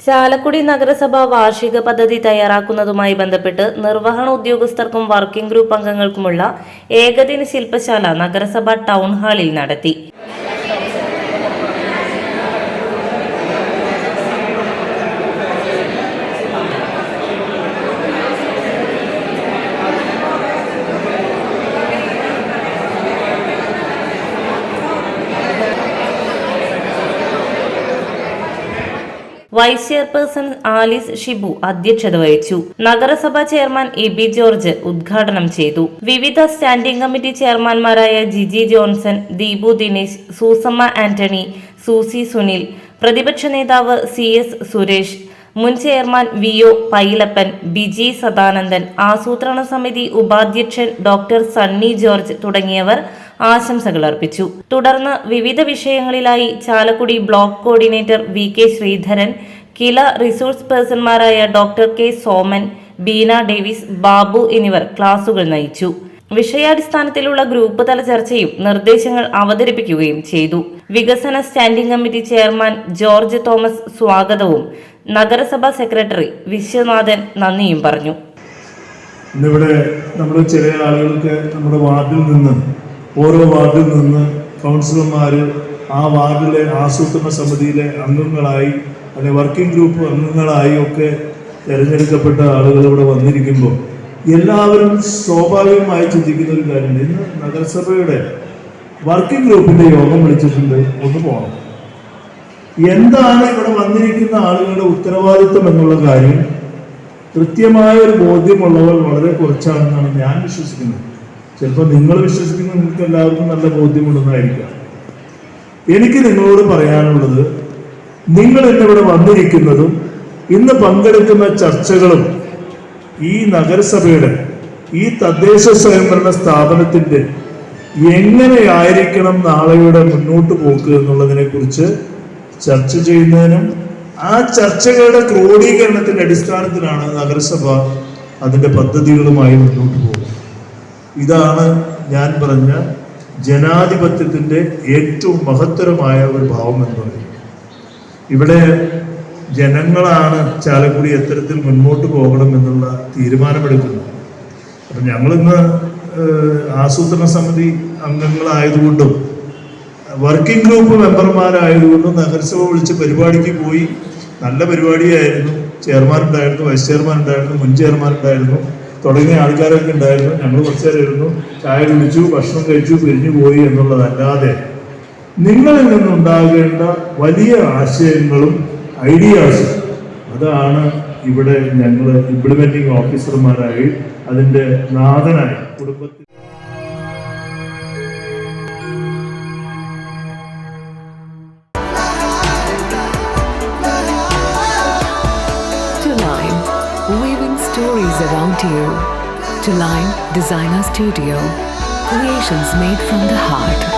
ചാലക്കുടി നഗരസഭ വാർഷിക പദ്ധതി തയ്യാറാക്കുന്നതുമായി ബന്ധപ്പെട്ട് നിർവഹണ ഉദ്യോഗസ്ഥർക്കും വർക്കിംഗ് ഗ്രൂപ്പ് അംഗങ്ങൾക്കുമുള്ള ഏകദിന ശില്പശാല നഗരസഭ ടൗൺ ഹാളിൽ നടത്തി. വൈസ് ചെയർപേഴ്സൺ ആലിസ് ഷിബു അധ്യക്ഷത വഹിച്ചു. നഗരസഭാ ചെയർമാൻ എ ബി ജോർജ് ഉദ്ഘാടനം ചെയ്തു. വിവിധ സ്റ്റാൻഡിംഗ് കമ്മിറ്റി ചെയർമാൻമാരായ ജിജി ജോൺസൺ ദീപു ദിനേശ് സൂസമ്മ ആന്റണി സൂസി സുനിൽ പ്രതിപക്ഷ നേതാവ് സി എസ് സുരേഷ് മുൻ chairman V O Pailappan Biji Sadanandan ആസൂത്രണ സമിതി ഉപാധ്യക്ഷൻ ഡോക്ടർ സണ്ണി ജോർജ് തുടങ്ങിയവർ ആശംസകൾ അർപ്പിച്ചു. തുടർന്ന് വിവിധ വിഷയങ്ങളിലായി Chalakudy block coordinator V K Sreedharan Kila resource പേഴ്സൺമാരായ doctor K Soman Beena Davis Babu എന്നിവർ ക്ലാസുകൾ നയിച്ചു. വിഷയാടിസ്ഥാനത്തിലുള്ള ഗ്രൂപ്പ് തല ചർച്ചയും നിർദ്ദേശങ്ങൾ അവതരിപ്പിക്കുകയും ചെയ്തു. വികസന standing committee chairman George Thomas സ്വാഗതവും നഗരസഭാ സെക്രട്ടറി വിശ്വനാഥൻ നന്ദിയും പറഞ്ഞു. ഇന്നിവിടെ നമ്മൾ ചില ആളുകൾക്ക് നമ്മുടെ വാർഡിൽ നിന്ന് ഓരോ വാർഡിൽ നിന്ന് കൗൺസിലർമാർ ആ വാർഡിലെ ആസൂത്രണ സമിതിയിലെ അംഗങ്ങളായി അല്ലെങ്കിൽ വർക്കിംഗ് ഗ്രൂപ്പ് അംഗങ്ങളായി ഒക്കെ തിരഞ്ഞെടുക്കപ്പെട്ട ആളുകൾ ഇവിടെ വന്നിരിക്കുമ്പോൾ എല്ലാവരും സ്വാഭാവികമായി ചിന്തിക്കുന്ന ഒരു കാര്യമുണ്ട്. ഇന്ന് നഗരസഭയുടെ വർക്കിംഗ് ഗ്രൂപ്പിന്റെ യോഗം വിളിച്ചിട്ടുണ്ട്. ഒന്ന് പോകണം എന്താണ് ഇവിടെ വന്നിരിക്കുന്ന ആളുകളുടെ ഉത്തരവാദിത്വം എന്നുള്ള കാര്യം കൃത്യമായ ഒരു ബോധ്യമുള്ളവർ വളരെ കുറച്ചാണെന്നാണ് ഞാൻ വിശ്വസിക്കുന്നത്. ചിലപ്പോൾ നിങ്ങൾ വിശ്വസിക്കുന്ന നിങ്ങൾക്ക് എല്ലാവർക്കും നല്ല ബോധ്യമുണ്ടെന്നായിരിക്കാം. എനിക്ക് നിങ്ങളോട് പറയാനുള്ളത് നിങ്ങൾ ഇന്നിവിടെ വന്നിരിക്കുന്നതും ഇന്ന് പങ്കെടുക്കുന്ന ചർച്ചകളും ഈ നഗരസഭയുടെ ഈ തദ്ദേശ സ്വയംഭരണ സ്ഥാപനത്തിന്റെ എങ്ങനെയായിരിക്കണം നാളെയുടെ മുന്നോട്ട് പോക്ക് എന്നുള്ളതിനെ കുറിച്ച് ചർച്ച ചെയ്യുന്നതിനും ആ ചർച്ചകളുടെ ക്രോഡീകരണത്തിന്റെ അടിസ്ഥാനത്തിലാണ് നഗരസഭ അതിന്റെ പദ്ധതികളുമായി മുന്നോട്ട് പോകുന്നത്. ഇതാണ് ഞാൻ പറഞ്ഞ ജനാധിപത്യത്തിന്റെ ഏറ്റവും മഹത്തരമായ ഒരു ഭാവം എന്ന് പറയുന്നത്. ഇവിടെ ജനങ്ങളാണ് ചാലക്കുടി എത്തരത്തിൽ മുന്നോട്ട് പോകണം എന്നുള്ള തീരുമാനമെടുക്കുന്നത് അപ്പം ഞങ്ങളിന്ന് ആസൂത്രണ സമിതി അംഗങ്ങളായതുകൊണ്ടും വർക്കിംഗ് ഗ്രൂപ്പ് മെമ്പർമാരായതുകൊണ്ടും നഗരസഭ വിളിച്ച് പരിപാടിക്ക് പോയി. നല്ല പരിപാടിയായിരുന്നു. ചെയർമാൻ ഉണ്ടായിരുന്നു വൈസ് ചെയർമാൻ ഉണ്ടായിരുന്നു മുൻ ചെയർമാൻ ഉണ്ടായിരുന്നു തുടങ്ങിയ ആൾക്കാരൊക്കെ ഉണ്ടായിരുന്നു. ഞങ്ങൾ കുറച്ച് നേരം ഇരുന്നു ചായ കുടിച്ചു ഭക്ഷണം കഴിച്ചു പിരിഞ്ഞു പോയി എന്നുള്ളതല്ലാതെ നിങ്ങളിൽ നിന്നുണ്ടാകേണ്ട വലിയ ആശയങ്ങളും ഐഡിയാസും. അതാണ് ഇവിടെ ഞങ്ങൾ ഇംപ്ലിമെന്റിങ് ഓഫീസർമാരായി അതിന്റെ നാഥനായി കുടുംബത്തിൽ. Around you, to line designer studio, creations made from the heart.